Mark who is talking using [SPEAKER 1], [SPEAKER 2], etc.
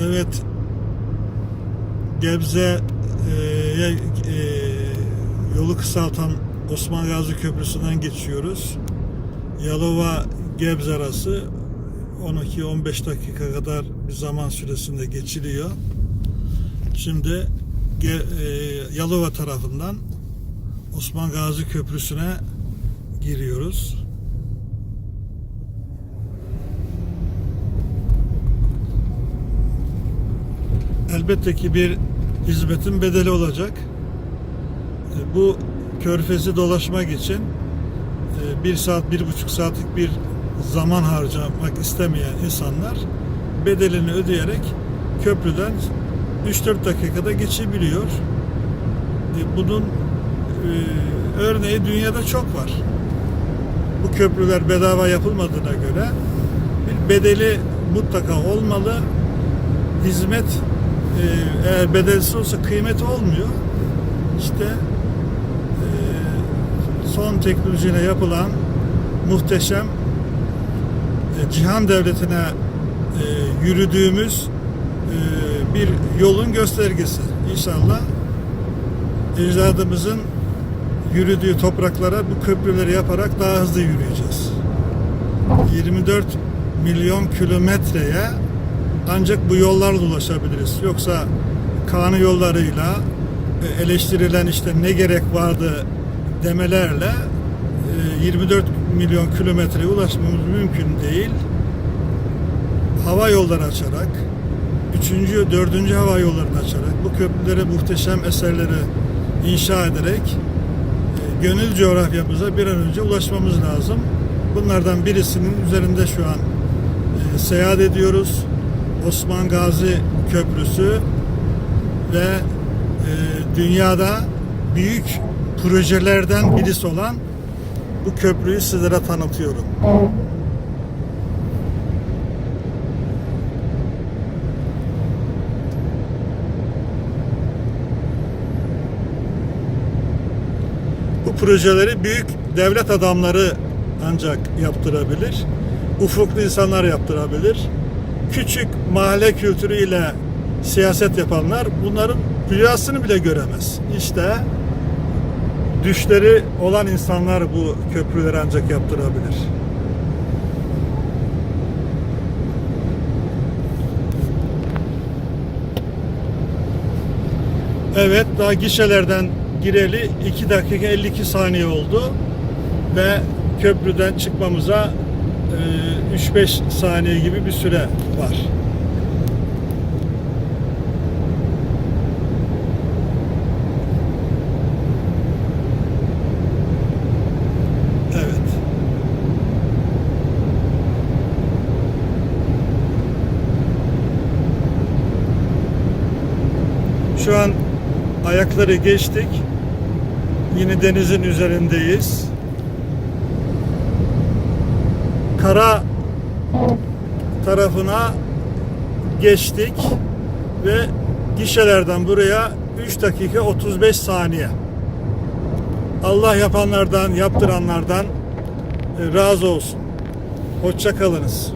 [SPEAKER 1] Evet. Gebze'ye e, yolu kısaltan Osman Gazi Köprüsü'nden geçiyoruz. Yalova Gebze arası 12-15 dakika kadar bir zaman süresinde geçiliyor. Şimdi e, Yalova tarafından Osman Gazi Köprüsü'ne giriyoruz. Elbette ki bir hizmetin bedeli olacak. E, Bu körfezi dolaşmak için e, bir saat, bir buçuk saatlik bir zaman harcamak istemeyen insanlar bedelini ödeyerek köprüden 3-4 dakikada geçebiliyor. E, Bunun örneği dünyada çok var. Bu köprüler bedava yapılmadığına göre bir bedeli mutlaka olmalı. Hizmet eğer bedelsiz olsa kıymeti olmuyor. İşte e, son teknolojiyle yapılan muhteşem e, cihan devletine e, yürüdüğümüz e, bir yolun göstergesi. İnşallah ecdadımızın yürüdüğü topraklara bu köprüleri yaparak daha hızlı yürüyeceğiz. 24 milyon kilometreye ancak bu yollarla ulaşabiliriz. Yoksa kanı yollarıyla e, eleştirilen işte ne gerek vardı demelerle e, 24 milyon kilometreye ulaşmamız mümkün değil. Hava yolları açarak, üçüncü, dördüncü hava yollarını açarak, bu köprülere muhteşem eserleri inşa ederek e, gönül coğrafyamıza bir an önce ulaşmamız lazım. Bunlardan birisinin üzerinde şu an e, seyahat ediyoruz. Osman Gazi Köprüsü ve e, dünyada büyük projelerden birisi olan bu köprüyü sizlere tanıtıyorum. Bu projeleri büyük devlet adamları ancak yaptırabilir. Ufuklu insanlar yaptırabilir. Küçük mahalle kültürüyle siyaset yapanlar bunların rüyasını bile göremez. İşte düşleri olan insanlar bu köprüleri ancak yaptırabilir. Evet, daha gişelerden gireli 2 dakika 52 saniye oldu ve köprüden çıkmamıza 3-5 saniye gibi bir süre var. Şu an ayakları geçtik. Yine denizin üzerindeyiz. Kara tarafına geçtik ve gişelerden buraya 3 dakika 35 saniye. Allah yapanlardan, yaptıranlardan e, razı olsun. Hoşça kalınız.